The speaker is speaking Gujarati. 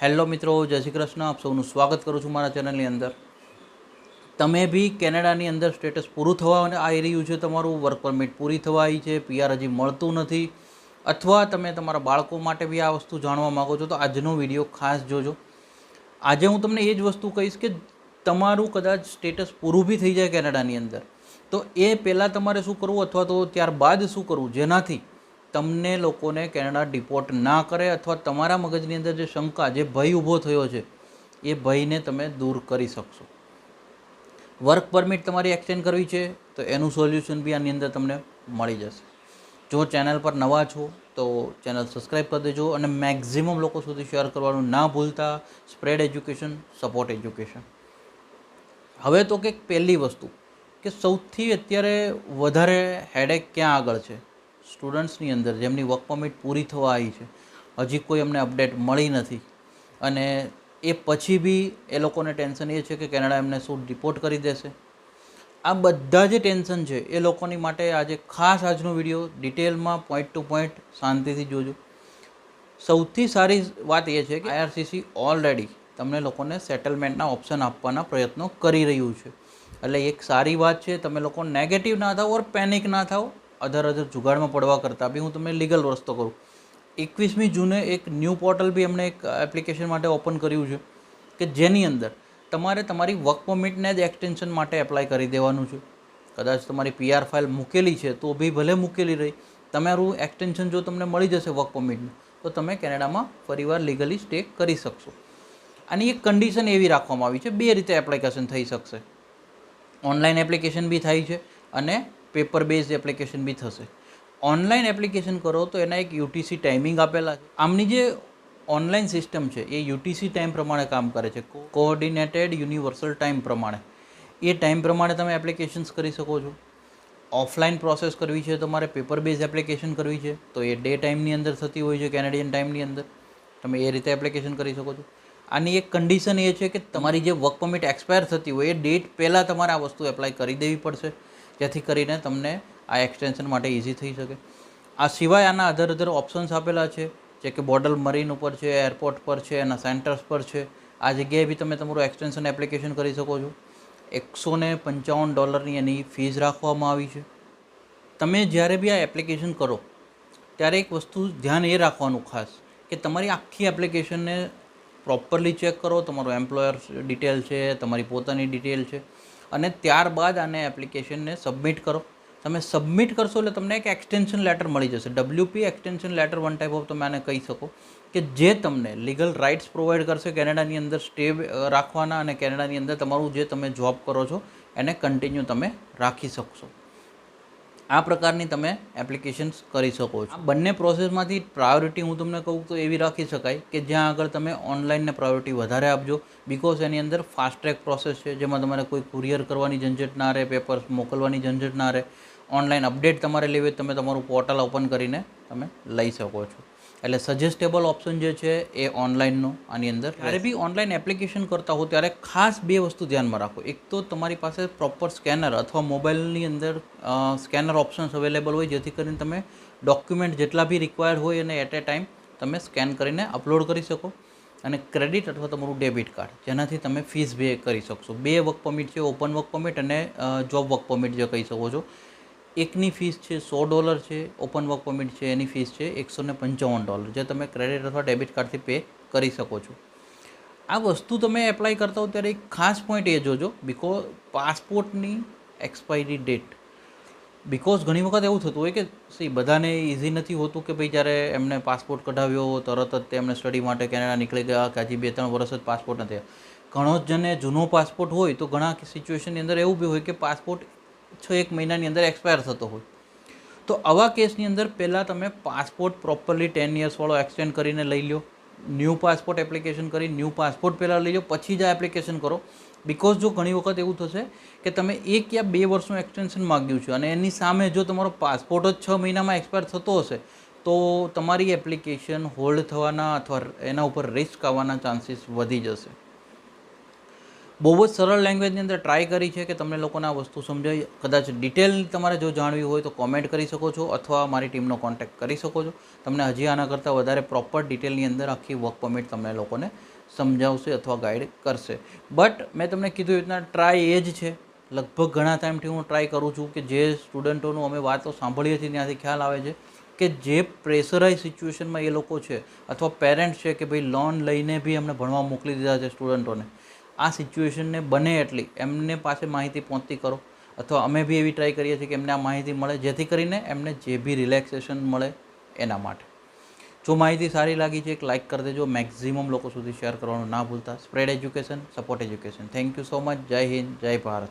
હેલો મિત્રો, જય શ્રી કૃષ્ણ. આપ સૌનું સ્વાગત કરું છું મારા ચેનલની અંદર. તમે બી કેનેડાની અંદર સ્ટેટસ પૂરું થવા આવી રહ્યું છે, તમારું વર્ક પરમિટ પૂરી થવા આવી છે પીઆર હજી મળતું નથી, અથવા તમે તમારા બાળકો માટે બી આ વસ્તુ જાણવા માગો છો, તો આજનો વીડિયો ખાસ જોજો. આજે હું તમને એ જ વસ્તુ કહીશ કે તમારું કદાચ સ્ટેટસ પૂરું બી થઈ જાય કેનેડાની અંદર, તો એ પહેલાં તમારે શું કરવું અથવા તો ત્યારબાદ શું કરવું? જેનાથી તમને લોકોને કેનેડા ડિપોર્ટ ના કરે અથવા તમારા મગજની અંદર જે શંકા, જે ભય ઊભો થયો છે, એ ભયને તમે દૂર કરી શકશો. વર્ક પરમિટ તમારી એક્સટેન્ડ કરવી છે, તો એનું સોલ્યુશન બી આની અંદર તમને મળી જશે. જો ચેનલ પર નવા છો, તો ચેનલ સબસ્ક્રાઈબ કરી દેજો અને મેક્ઝિમમ લોકો સુધી શેર કરવાનું ના ભૂલતા. Spread education, support education. હવે તો કંઈક પહેલી વસ્તુ, કે સૌથી અત્યારે વધારે હેડેક ક્યાં આગળ છે? સ્ટુડન્ટ્સની અંદર જેમની વર્ક પરમિટ પૂરી થવા આવી છે, હજી કોઈ અમને અપડેટ મળી નથી. અને એ પછી બી એ લોકોને ટેન્શન એ છે કે કેનેડા એમને શું રિપોર્ટ કરી દેશે. આ બધા જે ટેન્શન છે, એ લોકોની માટે આજે ખાસ આજનો વીડિયો ડિટેલમાં પોઈન્ટ ટુ પોઈન્ટ શાંતિથી જોજો. સૌથી સારી વાત એ છે કે આઈઆરસીસી ઓલરેડી તમને લોકોને સેટલમેન્ટના ઓપ્શન આપવાના પ્રયત્નો કરી રહ્યું છે. એટલે એક સારી વાત છે, તમે લોકો નેગેટિવ ના થાઓ ઓર પેનિક ના થાઓ. અધર અધર જુગાડમાં પડવા કરતાં બી હું તમને લીગલ રસ્તો કરું એકવીસમી જૂને એક ન્યૂ પોર્ટલ બી એમણે એક એપ્લિકેશન માટે ઓપન કર્યું છે કે જેની અંદર તમારે તમારી વર્ક પરમિટને જ એક્સટેન્શન માટે એપ્લાય કરી દેવાનું છે. કદાચ તમારી પીઆર ફાઇલ મૂકેલી છે તો બી ભલે મૂકેલી રહી. તમારું એક્સટેન્શન જો તમને મળી જશે વર્ક પરમિટનું તો તમે કેનેડામાં ફરીવાર લીગલી સ્ટે કરી શકશો. આની એક કન્ડિશન એવી રાખવામાં આવી છે, બે રીતે એપ્લિકેશન થઈ શકશે. ઓનલાઈન એપ્લિકેશન બી થાય છે અને પેપર બેઝ એપ્લિકેશન બી થશે. ઓનલાઈન એપ્લિકેશન કરો તો એના એક યુટીસી ટાઈમિંગ આપેલા છે. આમની જે ઓનલાઈન સિસ્ટમ છે, એ યુટીસી ટાઈમ પ્રમાણે કામ કરે છે. કોઓર્ડિનેટેડ યુનિવર્સલ ટાઈમ પ્રમાણે. એ ટાઈમ પ્રમાણે તમે એપ્લિકેશન્સ કરી શકો છો. ઓફલાઈન પ્રોસેસ કરવી છે, તમારે પેપર બેઝ એપ્લિકેશન કરવી છે, તો એ ડે ટાઈમની અંદર થતી હોય છે, કેનેડિયન ટાઈમની અંદર. તમે એ રીતે એપ્લિકેશન કરી શકો છો. આની એક કન્ડિશન એ છે કે તમારી જે વર્ક પરમિટ એક્સપાયર થતી હોય, એ ડેટ પહેલાં તમારે આ વસ્તુ એપ્લાય કરી દેવી પડશે. જેથી કરીને તમને આ એક્સટેન્શન માટે ઇઝી થઈ શકે. આ સિવાય આના અધર અધર ઓપ્શન્સ આપેલા છે, જે કે બોર્ડર મરીન ઉપર છે એરપોર્ટ પર છે, એના સેન્ટર્સ પર છે. આ જગ્યાએ બી તમે તમારું એક્સટેન્શન એપ્લિકેશન કરી શકો છો. એકસો ને પંચાવન ડોલરની એની ફીસ રાખવામાં આવી છે. તમે જ્યારે બી આ એપ્લિકેશન કરો, ત્યારે એક વસ્તુ ધ્યાન એ રાખવાનું ખાસ, કે તમારી આખી એપ્લિકેશનને પ્રોપરલી ચેક કરો. તમારો એમ્પ્લોયર ડિટેલ છે, તમારી પોતાની ડિટેલ છે. અને ત્યારબાદ આને એપ્લિકેશનને સબમિટ કરો. તમે સબમિટ કરશો એટલે તમને એક એક્સટેન્શન લેટર મળી જશે. WP extension letter one type of તમે આને કહી શકો કે જે તમને લીગલ રાઇટ્સ પ્રોવાઈડ કરશે કેનેડાની અંદર સ્ટે રાખવાના અને કેનેડાની અંદર તમારું જે તમે જોબ કરો છો એને કન્ટિન્યુ તમે રાખી શકશો. આ પ્રકારની તમે એપ્લિકેશન્સ કરી શકો છો. બંને પ્રોસેસમાંથી પ્રાયોરિટી હું તમને કહું તો એવી રાખી શકાય કે જ્યાં આગળ તમે ઓનલાઈનને પ્રાયોરિટી વધારે આપજો. બિકોઝ એની અંદર ફાસ્ટ ટ્રેક પ્રોસેસ છે, જેમાં તમારે કોઈ કુરિયર કરવાની ઝંઝટ ના રહે પેપર્સ મોકલવાની ઝંઝટ ના રહે. ઓનલાઈન અપડેટ તમારે લેવી તમે તમારું પોર્ટલ ઓપન કરીને તમે લઈ શકો છો. એટલે સજેસ્ટેબલ ઓપ્શન જે છે એ ઓનલાઈનનો આની અંદર. જ્યારે બી ઓનલાઈન એપ્લિકેશન કરતા હો ત્યારે ખાસ બે વસ્તુ ધ્યાનમાં રાખો. એક તો તમારી પાસે પ્રોપર સ્કેનર અથવા મોબાઈલની અંદર સ્કેનર ઓપ્શન્સ અવેલેબલ હોય જેથી કરીને તમે ડોક્યુમેન્ટ જેટલા બી રિક્વાયર્ડ હોય એને એટ એ ટાઈમ તમે સ્કેન કરીને અપલોડ કરી શકો. અને ક્રેડિટ અથવા તમારું ડેબિટ કાર્ડ જેનાથી તમે ફીસ પે કરી શકશો. બે વર્ક પરમિટ છે ઓપન વર્ક પરમિટ અને જોબ વર્ક પરમિટ જે કહી શકો છો. એકની ફીસ છે સો ડોલર છે, ઓપન વર્ક પરમિટ છે, એની ફીસ છે એકસો ને પંચાવન ડોલર, જે તમે ક્રેડિટ અથવા ડેબિટ કાર્ડથી પે કરી શકો છો. આ વસ્તુ તમે એપ્લાય કરતા હો ત્યારે એક ખાસ પોઈન્ટ એ જોજો બિકોઝ પાસપોર્ટની એક્સપાયરી ડેટ બિકોઝ ઘણી વખત એવું થતું હોય કે, સી, બધાને ઇઝી નથી હોતું કે ભાઈ જ્યારે એમને પાસપોર્ટ કઢાવ્યો તરત જ તેમને સ્ટડી માટે કેનેડા નીકળી ગયા, કે હજી બે ત્રણ વર્ષ જ પાસપોર્ટ નથી. ઘણો જ જને જૂનો પાસપોર્ટ હોય તો ઘણા સિચ્યુએશનની અંદર એવું બી હોય કે પાસપોર્ટ છ એક મહિનાની અંદર એક્સપાયર થતો હોય. તો આવા કેસની અંદર પહેલાં તમે પાસપોર્ટ પ્રોપરલી ટેન યર્સવાળો એક્સટેન્ડ કરીને લઈ લો ન્યૂ પાસપોર્ટ એપ્લિકેશન કરી ન્યૂ પાસપોર્ટ પહેલાં લઈ લો પછી જ આ એપ્લિકેશન કરો. બિકોઝ જો ઘણી વખત એવું થશે કે તમે એક યા બે વર્ષનું એક્સટેન્શન માગ્યું છે અને એની સામે જો તમારો પાસપોર્ટ જ છ મહિનામાં એક્સપાયર થતો હશે, તો તમારી એપ્લિકેશન હોલ્ડ થવાના અથવા એના ઉપર રિસ્ક આવવાના ચાન્સીસ વધી જશે. બહુ જ સરળ લેંગ્વેજની અંદર ટ્રાય કરી છે કે તમને લોકોને આ વસ્તુ સમજાય. કદાચ ડિટેલ તમારે જો જાણવી હોય તો કોમેન્ટ કરી શકો છો અથવા મારી ટીમનો કોન્ટેક્ટ કરી શકો છો. તમને હજી આના કરતાં વધારે પ્રોપર ડિટેલની અંદર આખી વર્ક પરમિટ તમને લોકોને સમજાવશે અથવા ગાઈડ કરશે. બટ મેં તમને કીધું એ રીતના ટ્રાય એ જ છે. લગભગ ઘણા ટાઈમથી હું ટ્રાય કરું છું કે જે સ્ટુડન્ટોનું અમે વાતો સાંભળીએ છીએ ત્યાંથી ખ્યાલ આવે છે કે જે પ્રેશરાઇઝ સિચ્યુએશનમાં એ લોકો છે અથવા પેરેન્ટ્સ છે કે ભાઈ લોન લઈને બી અમને ભણવા મોકલી દીધા છે સ્ટુડન્ટોને આ સિચ્યુએશનને બને એટલી. એમને પાસે માહિતી પહોંચતી કરો. અથવા અમે બી એવી ટ્રાય કરીએ છીએ કે એમને આ માહિતી મળે, જેથી કરીને એમને જે બી રિલેક્સેશન મળે એના માટે. જો માહિતી સારી લાગી છે, એક લાઇક કરી દેજો. મેક્ઝિમમ લોકો સુધી શેર કરવાનું ના ભૂલતા. Spread education support education thank you so much જય હિન્દ, જય ભારત.